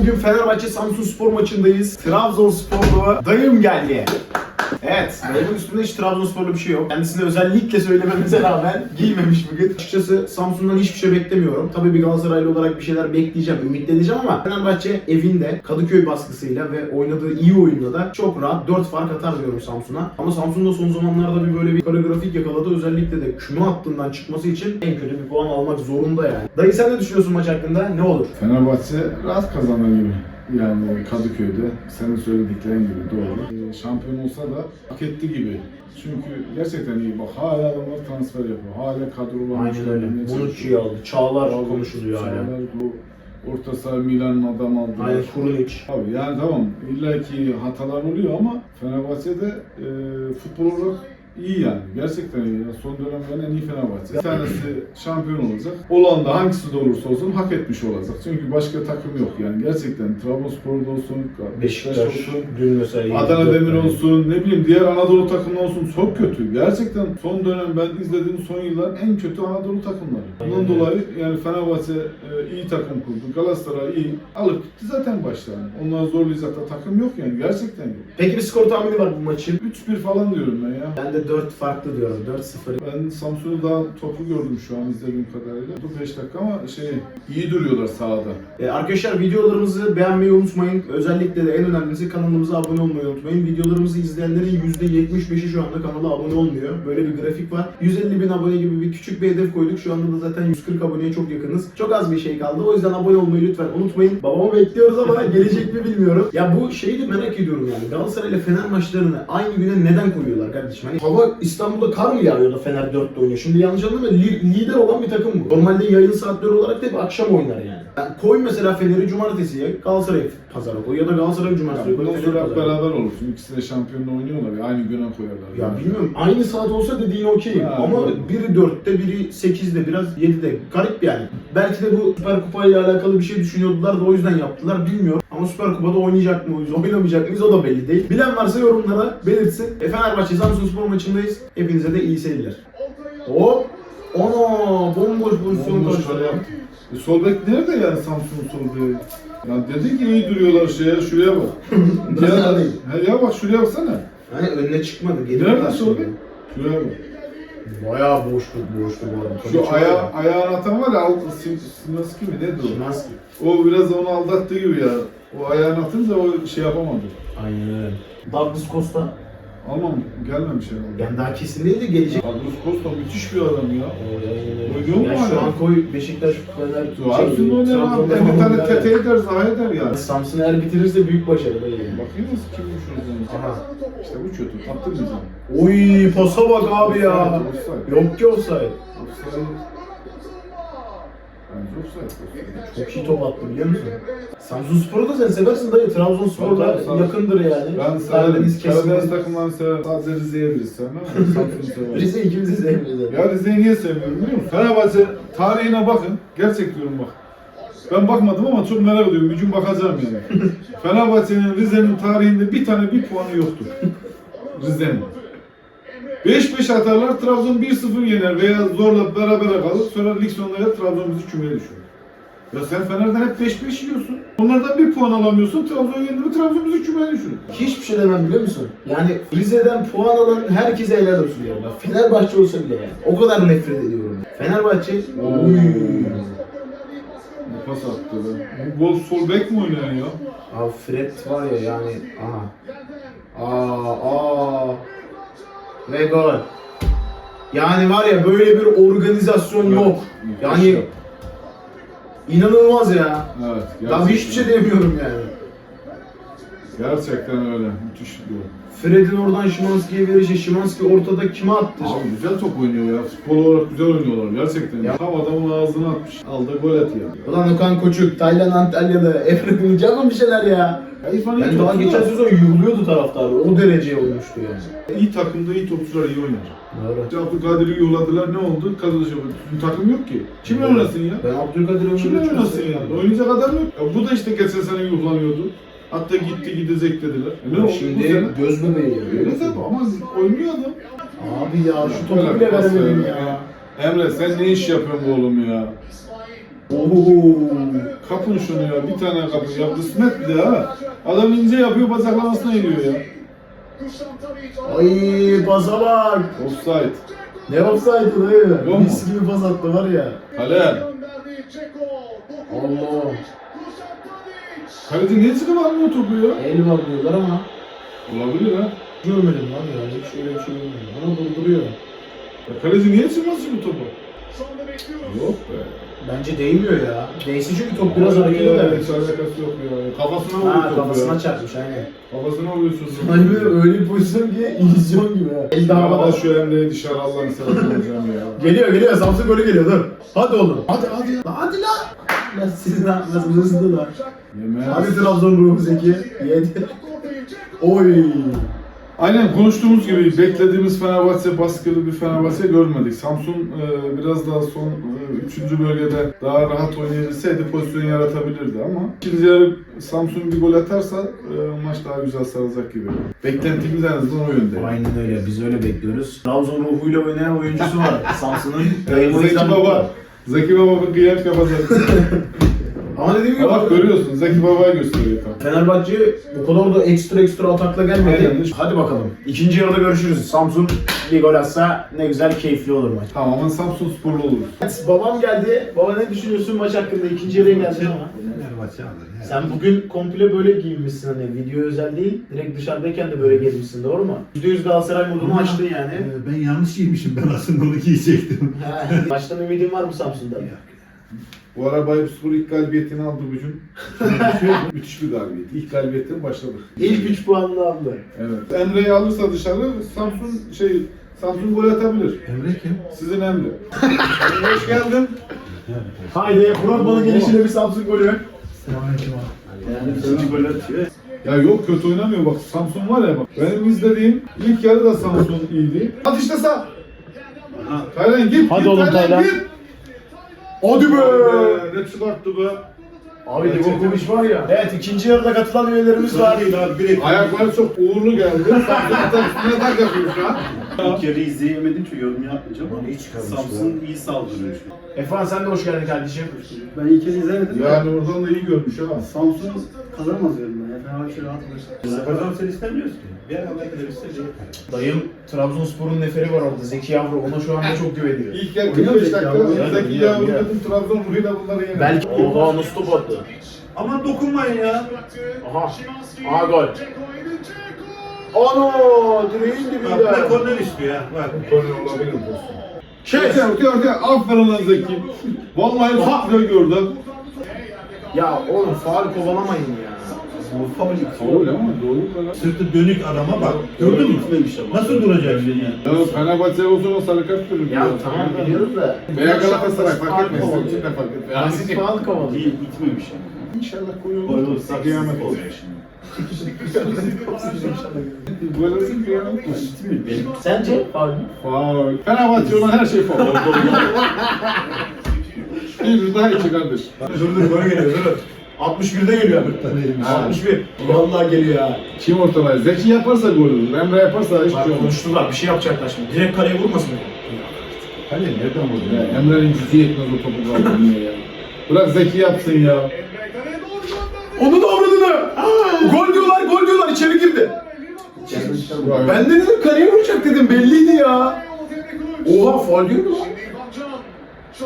bugün Fenerbahçe Samsun Spor maçındayız. Trabzonsporlu dayım geldi. Evet, dayımın üstünde hiç Trabzonsporlu bir şey yok. Kendisine özellikle söylememize rağmen giymemiş bugün. Açıkçası Samsun'dan hiçbir şey beklemiyorum. Tabii bir Galatasaraylı olarak bir şeyler bekleyeceğim, ümitleneceğim ama Fenerbahçe evinde Kadıköy baskısıyla ve oynadığı iyi oyunla da çok rahat 4 fark atar diyorum Samsun'a. Ama Samsun da son zamanlarda bir böyle bir koreografik yakaladı. Özellikle de küme hattından çıkması için en kötü bir puan almak zorunda yani. Dayı sen ne düşünüyorsun maç hakkında? Ne olur? Fenerbahçe rahat kazanır gibi. Yani Kadıköy'de senin söylediklerin gibi doğru. Ee, şampiyon olsa da hak etti gibi. Çünkü gerçekten iyi. Bak hala adamlar transfer yapıyor. Hala kadrolar. Aynen öyle. Bonucci'yi aldı. Çağlar Aldı, konuşuluyor hala. Çağlar, bu orta saha Milan'ın adam aldı. Aynen Kurunic. Abi yani tamam illaki hatalar oluyor ama Fenerbahçe'de e, futbol olarak iyi yani. Gerçekten iyi. Ya. Son dönemlerin en iyi Fenerbahçe. Bir tanesi şampiyon olacak. Olan da hangisi de olursa olsun hak etmiş olacak. Çünkü başka takım yok yani. Gerçekten Trabzonspor'da olsun, Beşiktaş olsun, dün mesela. Adana Demir tane. olsun, ne bileyim diğer Anadolu takımları olsun çok kötü. Gerçekten son dönem ben izlediğim son yılların en kötü Anadolu takımları. Bundan dolayı yani Fenerbahçe e, iyi takım kurdu. Galatasaray iyi. Alıp gitti zaten başta. Yani. Onları zorlayacak da takım yok yani. Gerçekten yok. Peki bir skor tahmini var bu maçın. 3-1 falan diyorum ben ya. Ben de 4 farklı diyorum. 4-0. Ben Samsun'u daha topu gördüm şu an izlediğim kadarıyla. Bu 5 dakika ama şey iyi duruyorlar sahada. Ee, arkadaşlar videolarımızı beğenmeyi unutmayın. Özellikle de en önemlisi kanalımıza abone olmayı unutmayın. Videolarımızı izleyenlerin %75'i şu anda kanala abone olmuyor. Böyle bir grafik var. 150 bin abone gibi bir küçük bir hedef koyduk. Şu anda da zaten 140 aboneye çok yakınız. Çok az bir şey kaldı. O yüzden abone olmayı lütfen unutmayın. Babamı bekliyoruz ama gelecek mi bilmiyorum. Ya bu şeyi de merak ediyorum yani. Galatasaray ile Fener maçlarını aynı güne neden koyuyorlar kardeşim? Hani hava İstanbul'da kar mı yağıyor da Fener 4'te oynuyor? Şimdi yanlış anlama li- lider olan bir takım bu. Normalde yayın saatleri olarak da hep akşam oynar yani. Yani koy mesela Fener'i cumartesiye, Galatasaray pazara koy ya da Galatasaray cumartesiye koy, Bundan Fener'i sonra pazara koy. beraber olursun. İkisi de şampiyonla oynuyorlar ya. Aynı güne koyarlar. Ya bilmiyorum aynı saat olsa dediğin okey Ha, ama doğru. biri 4'te biri 8'de biraz 7'de garip yani. Belki de bu Süper Kupa ile alakalı bir şey düşünüyordular da o yüzden yaptılar bilmiyorum. Ama Süper Kupa'da oynayacak mıyız, oynamayacak mıyız o da belli değil. Bilen varsa yorumlara belirtsin. E Fenerbahçe Samsun Spor maçındayız. Hepinize de iyi seyirler. Hop! Ana bomboş pozisyon Bomboş kale yaptı. E, sol bek nerede yani Samsun'un sol beyi? Ya dedi ki iyi duruyorlar şeye, şuraya bak. Ya, he, ya bak şuraya baksana. Hani önüne çıkmadı. Geri Nerede sol bek? Şuraya bak. Bayağı boştu, boştu bu arada. Tabii Şu aya, ayağını atan var ya, alt, Sinaski mi nedir o? Şimanski. O biraz onu aldattığı gibi ya. O ayağını atınca o şey yapamadı. Aynen öyle. Douglas Costa. Almam gelmemiş herhalde. Yani daha kesin değil de gelecek. Douglas Costa müthiş bir adam ya. Oynuyor mu Yani şu hala? an koy Beşiktaş, Fener, Hepsinin oynayan abi. Bir tane tete eder, zaha eder yani. Samsun eğer bitirirse büyük başarı yani. Bakıyoruz kimmiş o zaman. Aha. İşte bu kötü. Kaptın bizi. Oy pasa bak abi ya. Yok ki offside. Offside. Çok iyi top attı biliyor musun? Samsun Spor'u da sen seversin dayı. Trabzonspor da Tabii, tabii. yakındır yani. Ben severim. Karadeniz Karadeniz takımlarını severim. Sadece bir sevmem ama Samsun'u severim. Rize ikimizi sevmiyoruz. Ya Rize'yi niye sevmiyorum biliyor musun? Fenerbahçe tarihine bakın. Gerçek diyorum bak. Ben bakmadım ama çok merak ediyorum. Bir gün bakacağım yani. Fenerbahçe'nin Rize'nin tarihinde bir tane bir puanı yoktur. Rize'nin. 5-5 atarlar, Trabzon 1-0 yener veya zorla berabere kalır. Sonra lig sonunda Trabzon bizi kümeye düşürür. Ya sen Fener'den hep 5-5 yiyorsun. Onlardan bir puan alamıyorsun. Trabzon yendi mi Trabzon bizi kümeye düşürür. Hiçbir şey demem biliyor musun? Yani Rize'den puan alan herkese helal olsun diyorum. Bak Fenerbahçe olsa bile yani. O kadar nefret ediyorum. Fenerbahçe... Oy. Bu pas attı be. Bu gol sol bek mi oynayan ya? Abi Fred var ya yani aha. Aa aa. Ve gol. Yani var ya böyle bir organizasyon yok. Yani inanılmaz ya. Evet. Daha hiçbir şey demiyorum yani. Gerçekten öyle. Müthiş bir gol. Fred'in oradan Şimanski'ye verişi, Şimanski ortada kime attı? Abi güzel top oynuyor ya. Futbol olarak güzel oynuyorlar gerçekten. Ya. Tam adamın ağzına atmış. Aldı gol et ya. Ulan Okan Koçuk, Taylan Antalyalı, Emre Gülcan bir şeyler ya. Ya İrfan iyi Ben daha geçen da. sezon yığılıyordu taraftar. O dereceye olmuştu yani. İyi takımda iyi topçular iyi oynar. Doğru. Abdülkadir'i yolladılar ne oldu? Kadroşa bir takım yok ki. Kimle Evet. oynasın ya? Ben Abdülkadir Ömür'ü Kimle çok oynasın seviyorum. ya? Oynayacak adam yok. Ya bu da işte geçen sene yuhlanıyordu. Hatta gitti gidecek dediler. E ne oldu bu Şimdi sene? göz bebeği. Öyle tabii ama oynuyor adam. Abi ya şu topu bile veremedim ver ya. Emre sen ne iş yapıyorsun bu oğlum ya? Oo, kapın şunu ya. Bir tane kapın ya. Kısmet bir de ha. Adam ince yapıyor bacaklamasına geliyor ya. Ay pasa bak. Offside. Ne offside'ı dayı? Mis gibi pas attı var ya. Kale. Allah. Kaleci niye çıkıp almıyor topu ya? El var diyorlar ama. Olabilir ha. Görmedim lan ya. Hiç öyle bir şey görmedim. Ama durduruyor. Ya kaleci niye çıkmaz şimdi topu? Yok be. Bence değmiyor ya. Değse çünkü top biraz hareket eder. Hiç alakası yok ya. Kafasına vuruyor Ha topu kafasına ya. çarpmış aynen. Kafasına vuruyorsun. Hani böyle öyle bir pozisyon ki illüzyon gibi ha. El daha havada. şu Emre'yi dışarı Allah'ını seversen hocam ya. Geliyor geliyor Samsun golü geliyor dur. Hadi oğlum. Hadi hadi. Lan Hadi lan. Lan siz ne yapmasınız hızlı lan. Yemez. Hadi Trabzon ruhu Zeki. Yedi. Oy. Aynen konuştuğumuz gibi beklediğimiz Fenerbahçe baskılı bir Fenerbahçe görmedik. Samsun e, biraz daha son 3. bölgede daha rahat oynayabilseydi pozisyon yaratabilirdi ama ikinci yarı Samsun bir gol atarsa e, maç daha güzel sarılacak gibi. Beklentimiz en azından o yönde. Aynen öyle. Biz öyle bekliyoruz. Trabzon ruhuyla oynayan oyuncusu var Samsun'un. Zeki Baba. Zeki Baba bir kıyak yapacak. Ama dediğim gibi Bak görüyorsun Zeki Baba'yı gösteriyor tam. Fenerbahçe bu kadar da ekstra ekstra atakla gelmedi. Aynen. Hadi bakalım. İkinci yarıda görüşürüz. Samsun bir gol atsa ne güzel keyifli olur maç. Tamamen Samsun sporlu olur. Babam geldi. Baba ne düşünüyorsun maç hakkında? İkinci yarıya geldin ama. Fenerbahçe alır. ya. Sen bugün komple böyle giyinmişsin hani video özel değil. Direkt dışarıdayken de böyle gezmişsin doğru mu? %100 Galatasaray modunu Ama, açtın yani. e, Ben yanlış giymişim. Ben aslında onu giyecektim. Ha, Maçtan ümidin var mı Samsun'dan? Bu ara Bayburspor ilk galibiyetini aldı bugün. Müthiş bir galibiyet. İlk galibiyetten başladık. İlk 3 puanını aldı. Evet. Emre'yi alırsa dışarı Samsun şey Samsun gol atabilir. Emre kim? Sizin Emre. Hoş geldin. Haydi Kurban'ın gelişine bir Samsun golü. Selamünaleyküm abi. İkinci golü atıyor. Ya yok kötü oynamıyor bak Samsun var ya bak. Benim izlediğim ilk yarı da Samsun iyiydi. Hadi işte sağ. Taylan git. Hadi git, oğlum Taylan. git. Hadi be! Ne çıkarttı be. Abi Livakovic var ya. Evet ikinci yarıda katılan üyelerimiz var. Ayakları çok uğurlu geldi. Samsun atak üstüne tak yapıyor şu an. İlk yarı izleyemedim çünkü yorum yapmayacağım. Onu hiç çıkarmış Samsun iyi saldırıyor. Efan sen de hoş geldin kardeşim. Ben ilk yarı izlemedim. Yani oradan da iyi görmüş ha. Samsun kazanamaz diyorum Fenerbahçe rahat alır. Kazan sen istemiyoruz ki. Bir an evvel kadar istedi. Dayım Trabzonspor'un neferi var orada. Zeki Yavru ona şu anda çok güveniyor. İlk Oynuyor 45 Zeki dakika. Yavru. Zeki Yavru dedim Trabzon ruhuyla bunları yener. Belki oha nasıl top attı. Ama dokunmayın ya. Aha. Aha gol. Ano direğin Bak bu da dibinde. korner istiyor ya. Bak. Korner olabilir bu pozisyon. Şey. Ortaya ortaya. Aferin lan Zeki. Vallahi çok güzel gördün. Ya oğlum faal kovalamayın ya. Bu ama doğru mu? Sırtı dönük adama bak. Gördün mü? Nasıl duracaksın yani? Ya Fenerbahçe olsun o sarı kart verir. Ya tamam biliyoruz da. Veya Galatasaray fark etmez. Bizim için de fark etmez. Basit faal kovalıyor. Değil, bitmemiş yani. İnşallah olur. olursa Kıyamet oluyor şimdi. Gol olursa kıyamet benim. Sence faul? Faul. Fenerbahçe olan her şey faul. Bir daha içi kardeş. Dur dur böyle geliyor dur. 61'de geliyor. Ha. 61. Vallahi geliyor ya. Kim ortalar? Zeki yaparsa gol olur. Emre yaparsa hiçbir şey Bak olmaz. konuştular bir şey yapacaklar şimdi. Direkt kaleye vurmasın. Hani nereden vurdu Ya? Emre'nin gücü yetmez o topu kaldırmaya ya. Bırak Zeki yapsın ya. Onun avradını. gol diyorlar gol diyorlar içeri girdi. Ben Ben de dedim kaleye vuracak dedim belliydi ya. Oha faul diyor mu?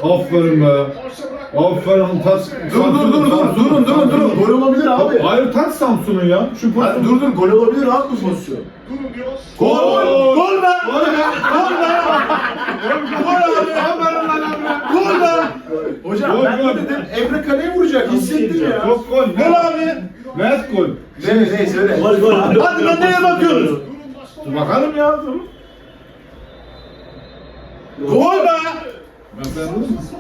Aferin be. Aferin taç. Dur dur dur dur durun durun durun gol olabilir abi. Hayır taç Samsun'u ya. Şu pozisyon. dur dur gol olabilir abi bu pozisyon. Gol Gol! Gol be! Gol be! Gol be! Gol abi! Emre! Gol be! Hocam Gol, ben gol. de dedim Emre kaleye vuracak hissettim ya. Çok gol. Gol abi! Net gol. Ne ne söyle. Gol gol. Hadi lan neye bakıyorsunuz? Dur bakalım ya. Dur. Gol be!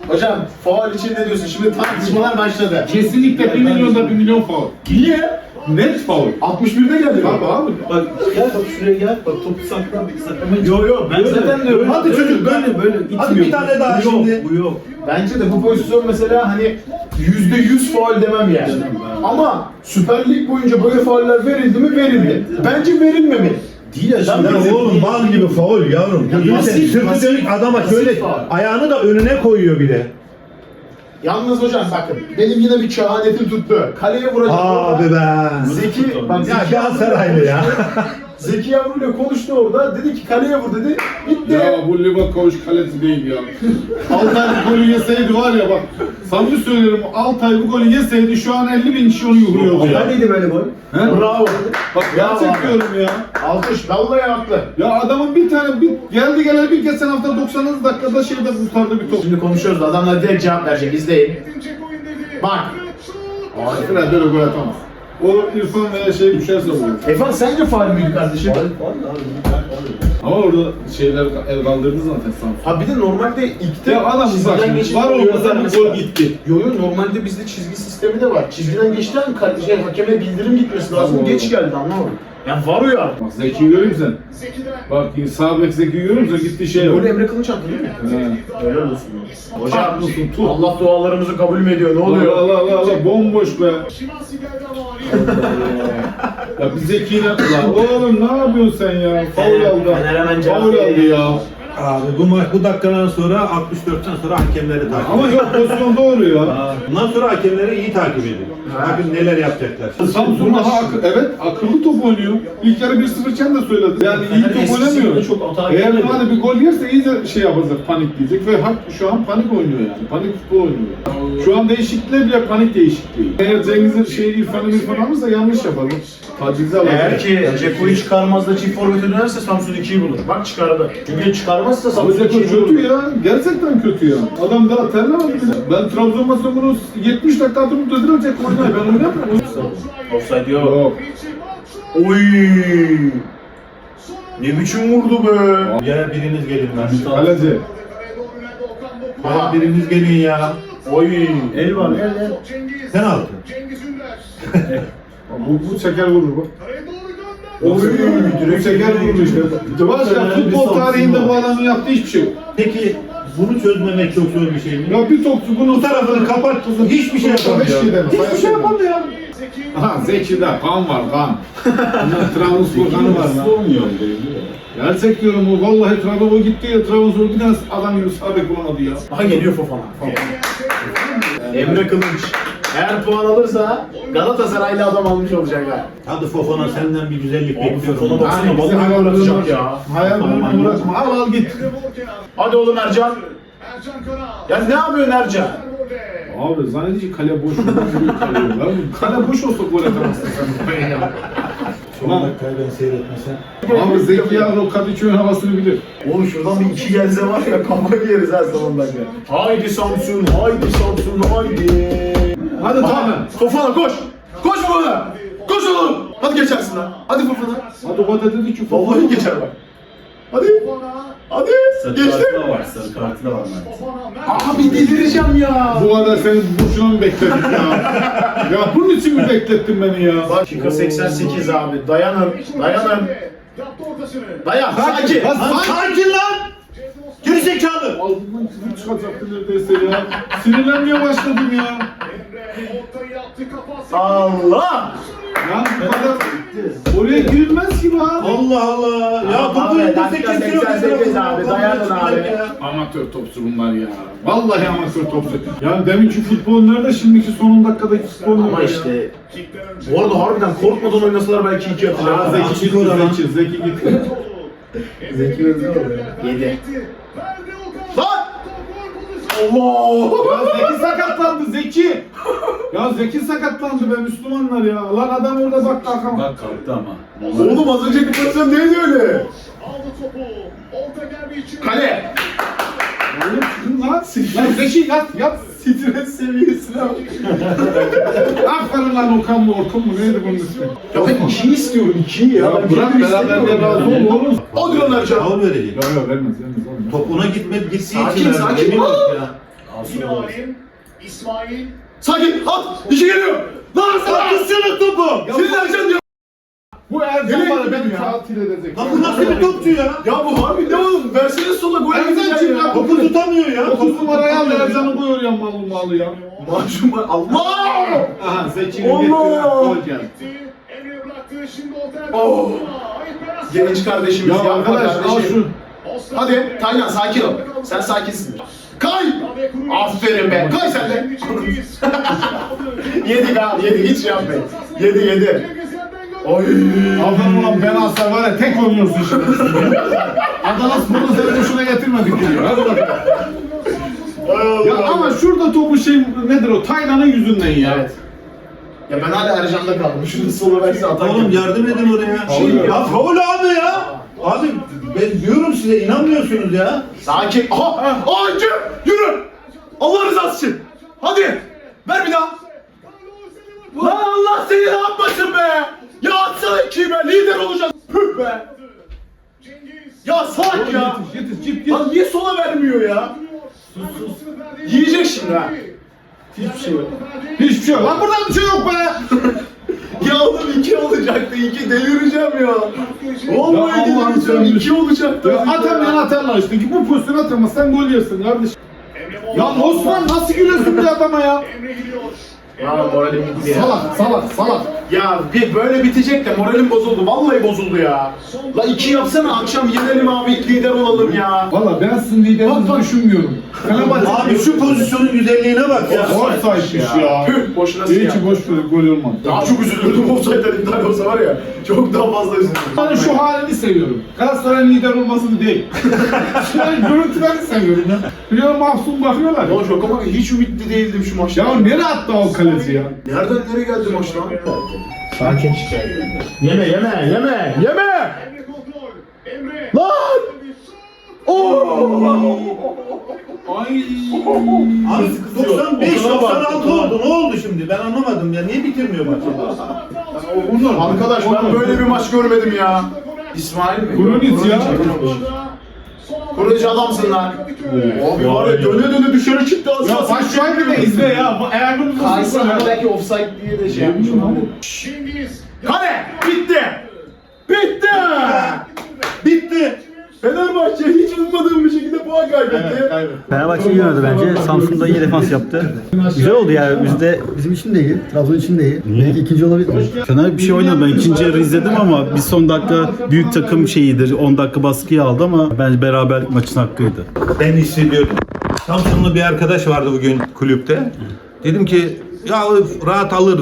Hocam faul için ne diyorsun? Şimdi tartışmalar başladı. Kesinlikle 1 milyonda 1 milyon faul. Niye? Net faul. 61'de geldi. Abi abi. Bak gel bak şuraya gel. Bak topu sakla. Saklamayın. Yo yo ben zaten diyorum. Hadi çocuk böyle böyle. Hadi bir tane daha bu şimdi. Yok, bu yok. Bence de bu pozisyon mesela hani yüzde yüz faul demem yani. Ama Süper Lig boyunca böyle fauller verildi mi verildi. Bence verilmemeli. Değil ya Ya oğlum mal gibi faul yavrum. Ya Gözünü basit, seveyim. Sırtı basit, dönük adama şöyle faul. ayağını da önüne koyuyor bir de. Yalnız hocam bakın benim yine bir kehanetim tuttu. Kaleye vuracak. Abi be. Zeki, bak Ya Zeki Galatasaraylı ya. Zeki Yavru ile konuştu orada. Dedi ki kaleye vur dedi. Gitti. Ya bu Livakovic kalesi değil ya. Altay golü yeseydi var ya bak. Samimi söylüyorum Altay bu golü yeseydi şu an 50 bin kişi onu yuhuruyordu ya. Neredeydi böyle gol? He? Bravo. Bak gerçek diyorum ya. Alkış. Vallahi haklı. Ya adamın bir tane bir geldi geleli bir geçen hafta 90. dakikada şeyde kurtardı bir top. Şimdi konuşuyoruz. Adamlar direkt cevap verecek. İzleyin. Bak. Fred böyle gol atamaz. O İrfan veya şey düşerse olur. Efan sence faal müydü kardeşim? Ama orada şeyler el kaldırdı zaten Samsun. Ha bir de normalde ilkte Ya adam çizgiden bak geçip var olmasa bu gol gitti. Yo yo normalde bizde çizgi sistemi de var. Çizgiden geçti an kal- şey, hakeme bildirim gitmesi lazım. Tabii, Geç geldi anlamadım. Yani var o ya. Bak Zeki'yi göreyim sen. Bak sağ bek Zeki'yi görüyor musun? Gitti şey Golü. Emre Kılıç attı değil mi? He. Helal olsun. Hocam Haklısın, tut. Allah dualarımızı kabul mü ediyor? Ne oluyor? Allah Allah Allah bomboş be. Ya bir Zeki'yle lan oğlum ne yapıyorsun sen ya? Faul aldı. Fener hemen cevap Faul veriyor. aldı ya. Abi bu maç bu dakikadan sonra 64'ten sonra hakemleri takip Ama ediyor. yok pozisyon doğru ya. Bundan sonra hakemleri iyi takip ediyor. Bakın neler yapacaklar. Samsun daha ak- evet akıllı top oynuyor. İlk yarı 1-0 iken de söyledi. Yani iyi top eskisi oynamıyor. gibi çok Eğer girmedi. hani bir gol yerse iyice şey yapacak, panikleyecek ve hak şu an panik oynuyor yani. Panik futbol oynuyor. Şu an değişiklikler bile panik değişikliği. Eğer Cengiz'in şey İrfan'ı İrfan alırsa yanlış yapar. Tacize alır. Eğer ki Ceko'yu çıkarmaz da çift forvete dönerse Samsun 2'yi bulur. Bak çıkardı. Çünkü çıkarmazsa Ama Samsun Zeko 2'yi kötü bulur. ya. Gerçekten kötü ya. Adam daha terlemedi bile. Ben Trabzon maçında bunu 70 dakika dediler Ceko oynar. Ben oynamıyorum. Offside yok. Yok. Oy! Ne biçim vurdu be? Ya biriniz gelin ben. Kaleci. Ya biriniz gelin ya. Oy! El var el el. Sen aldın. Bu, bu çeker vurur bak. Oy! Direkt çeker vurur işte. Başka futbol tarihinde bu adamın yaptığı hiçbir şey yok. Peki bunu çözmemek çok zor bir şey mi? Ya bir topçu bunu Bu tarafını kapat, hiçbir şey Hiçbir yapamıyor. şey demez. Hiçbir şey yapamıyor. Aha Zeki'de kan var kan. Trabzonspor kanı var lan. Olmuyor. Gerçek diyorum o vallahi Trabzonspor gitti ya Trabzonspor bir tane adam gibi sağ bek bulamadı ya. Aha geliyor Fofana. Emre Kılınç. Eğer puan alırsa Galatasaraylı adam almış olacaklar. Hadi Fofana senden bir güzellik bekliyorum. Fofana baksana Yani bizi vallahi hayal ya. Hayal kırmak uğraşma al al git. Hadi oğlum Ercan. Ya ne yapıyorsun Ercan? Abi zannedici kale boş. kale, boş olsa gol atamazsın sen. ya. Son dakikayı ben seyretmesem. Abi Zeki ya o Kadıköy'ün havasını bilir. Oğlum şuradan bir iki gelse var ya kafa yeriz ha son dakika. Haydi Samsun, haydi Samsun, haydi. Hadi tamam. Fofana koş. Koş Fofana. Koş oğlum. Hadi geçersin lan. Hadi Fofana. Hadi Bata dedi ki Vallahi geçer bak. Hadi. Hadi. Sarı Geçti. kartı da var. Sarı kartı da var Mert. Abi delireceğim ya. Bu kadar seni boşuna mı bekledik ya? ya bunun için mi beklettin beni ya? Dakika 88 abi. Dayanın. Dayanın. Dayan. Sakin. Lan sakin lan! Geri zekalı! Ağzından çizim çıkacaktı neredeyse ya. Sinirlenmeye başladım ya. Allah. Ya bu kadar oraya girilmez ki bu abi. Allah Allah! Ya Abi, topu önünde dakika 8 kilo 88 abi, dayanın abi. Amatör topçu bunlar ya. Vallahi amatör topçu. Yani deminki futbol nerede şimdiki son dakikadaki futbol nerede Ama ya? işte bu arada harbiden korkmadan oynasalar belki iki atacaklar. Zeki Zeki gitti, Zeki, Zeki gitti. Zeki Özde Yedi. Allah! Ya Zeki sakatlandı Zeki. Ya Zeki sakatlandı be Müslümanlar ya. Lan adam orada bak arkama. Bak kalktı ama. Oğlum az önceki pozisyon neydi öyle? Kale! Lan, lan Zeki yat yat. Stres seviyesine bak. Aferin lan Okan mı Orkun mu neydi bunun ismi? Ya ben ikiyi istiyorum, ikiyi ya. Ya bırak beraber de razı ol oğlum. Hadi lan Ercan. Al verecek. Yok yok vermez vermez oğlum. Top ona gitme için Sakin, verdi. sakin. Emin ol ya. Sakin, at! İki geliyor! Lan sana kızsana topu! Senin Ercan diyor. Bu Ercan Nereye var ya gidiyor ya? katil edecek. Lan bu nasıl bir topçu ya? Ya bu harbi ne oğlum? Versene sola gol edeceksin kim ya. ya? Topu tutamıyor ya. 9 numarayı al Ercan'ı koyuyor ya malı malı ya. Maaşım var. Allah! Aha Zeki'nin Allah! getirdiği gol geldi. Oh! Genç kardeşimiz Ya yapma arkadaş al kardeşim. şu. Hadi Taylan sakin ol. Sen sakinsin. Kay! Aferin be. Koy sen de. yedik abi yedik hiç yapmayın. Yedi yedi. Oy. Aferin ulan ben asla var ya tek oynuyorsun şimdi. Adana Spor'u seni boşuna getirmedik diyor. Hadi bakalım. Ya ama şurada topu şey nedir o? Taylan'ın yüzünden ya. Evet. Ya ben hala Ercan'da kaldım. Şunu sola verse atak Oğlum yapayım. yardım edin oraya. Faul ya. ya faul abi ya. Abi ben diyorum size inanmıyorsunuz ya. Sakin. Aha! Aha! Yürü! Yürü! Allah rızası için. Hadi! Ver bir daha. Lan Allah seni ne yapmasın be! Ya atsana be! Lider olacağız. Püh be! Ya salak ya! Yetiş yetiş git git. Lan niye sola vermiyor ya? Yiyecek şimdi ha. Hiçbir şey yok. Hiçbir şey yok. Lan buradan bir şey yok be. Ya oğlum iki olacaktı. iki delireceğim ya. Vallahi Ya Allah'ım delireceğim. sen iki olacaktı. Ya atamayan atarlar işte. Ki bu pozisyonu atamazsan gol yersin kardeşim. Ya Osman nasıl gülüyorsun bir adama ya? Ya moralim gitti ya. Salak salak salak. Ya bir böyle bitecek de moralim bozuldu. Vallahi bozuldu ya. La iki yapsana akşam yenelim abi lider olalım ya. Valla ben sizin liderinizi düşünmüyorum. Fenerbahçe Abi şu pozisyonun güzelliğine bak ya. Offside'miş ya. Püh boşuna İyi ki boş ver gol olmadı. Daha çok üzülürdüm offside'den iptal olsa var ya. Çok daha fazla üzülürdüm. Ben şu halini seviyorum. Galatasaray'ın lider olmasını değil. Şu görüntülerini seviyorum ya. Biliyorum mahzun bakıyorlar. Ya şoka bak hiç ümitli değildim şu maçta. Ya nereye attı o kaleci ya? Nereden nereye geldi maç lan? Sakin Yeme yeme yeme yeme! Lan! Oo! Ay. Abi 95 96 oldu. Ne oldu şimdi? Ben anlamadım ya. Niye bitirmiyor maçı? Arkadaş ben böyle bir maç görmedim ya. İsmail mi? Ya. Kurunic adamsın lan. Abi var ya döne döne dışarı çıktı Ya asla. başlayı bir de izle ya. Bu ayağını Kayseri belki offside diye de şey yapmış olabilir. Kale! Bitti! Bitti! Bitti. Fenerbahçe hiç ummadığım bir şekilde puan kaybetti. Fenerbahçe iyi oynadı bence. Samsun'da iyi defans yaptı. Güzel oldu yani. Bizde bizim için de iyi. Trabzon için de iyi. Belki ikinci olabilir. Fener bir şey oynadı. Ben ikinci yarı izledim ama bir son dakika büyük takım şeyidir. 10 dakika baskıyı aldı ama bence beraberlik maçın hakkıydı. Ben hissediyordum. Samsunlu bir arkadaş vardı bugün kulüpte. Dedim ki ya rahat alır.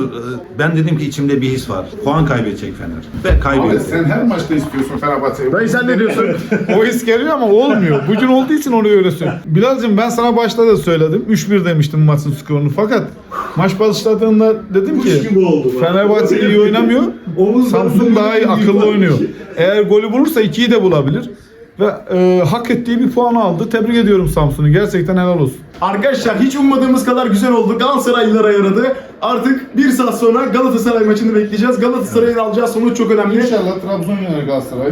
Ben dedim ki içimde bir his var. Puan kaybedecek Fener. Ve Abi kaybetti. sen her maçta istiyorsun Fenerbahçe'yi. Dayı sen ne diyorsun? o his geliyor ama olmuyor. Bugün olduğu için onu öyle söylüyorum. Bilal'cim ben sana başta da söyledim. 3-1 demiştim maçın skorunu. Fakat maç başladığında dedim ki Fenerbahçe iyi oynamıyor. Samsun daha iyi akıllı oynuyor. Eğer golü bulursa 2'yi de bulabilir. Ve e, hak ettiği bir puan aldı. Tebrik ediyorum Samsun'u. Gerçekten helal olsun. Arkadaşlar hiç ummadığımız kadar güzel oldu. Galatasaraylılara yaradı. Artık bir saat sonra Galatasaray maçını bekleyeceğiz. Galatasaray'ın alacağı sonuç çok önemli. İnşallah Trabzon yener Galatasaray.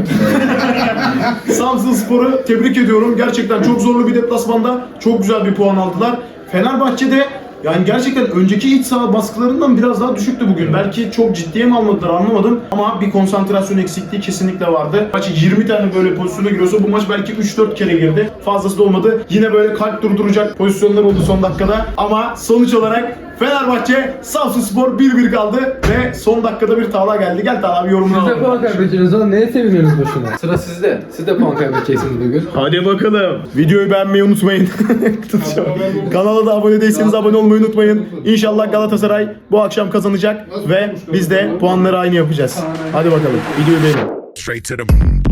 Samsun Spor'u tebrik ediyorum. Gerçekten çok zorlu bir deplasmanda çok güzel bir puan aldılar. Fenerbahçe'de yani gerçekten önceki iç saha baskılarından biraz daha düşüktü bugün. Belki çok ciddiye mi almadılar anlamadım. Ama bir konsantrasyon eksikliği kesinlikle vardı. Maçı 20 tane böyle pozisyona giriyorsa bu maç belki 3-4 kere girdi. Fazlası da olmadı. Yine böyle kalp durduracak pozisyonlar oldu son dakikada. Ama sonuç olarak Fenerbahçe Samsun Spor 1-1 kaldı ve son dakikada bir Tağla geldi. Gel Tağla bir yorumunu Siz de alalım. puan kaybedeceksiniz o neye seviniyorsunuz boşuna? Sıra sizde. Siz de puan kaybedeceksiniz bugün. Hadi bakalım. Videoyu beğenmeyi unutmayın. Tutacağım. Kanala da abone değilseniz abone olmayı unutmayın. İnşallah Galatasaray bu akşam kazanacak ve biz de puanları aynı yapacağız. Hadi bakalım. Videoyu beğenin. Straight to the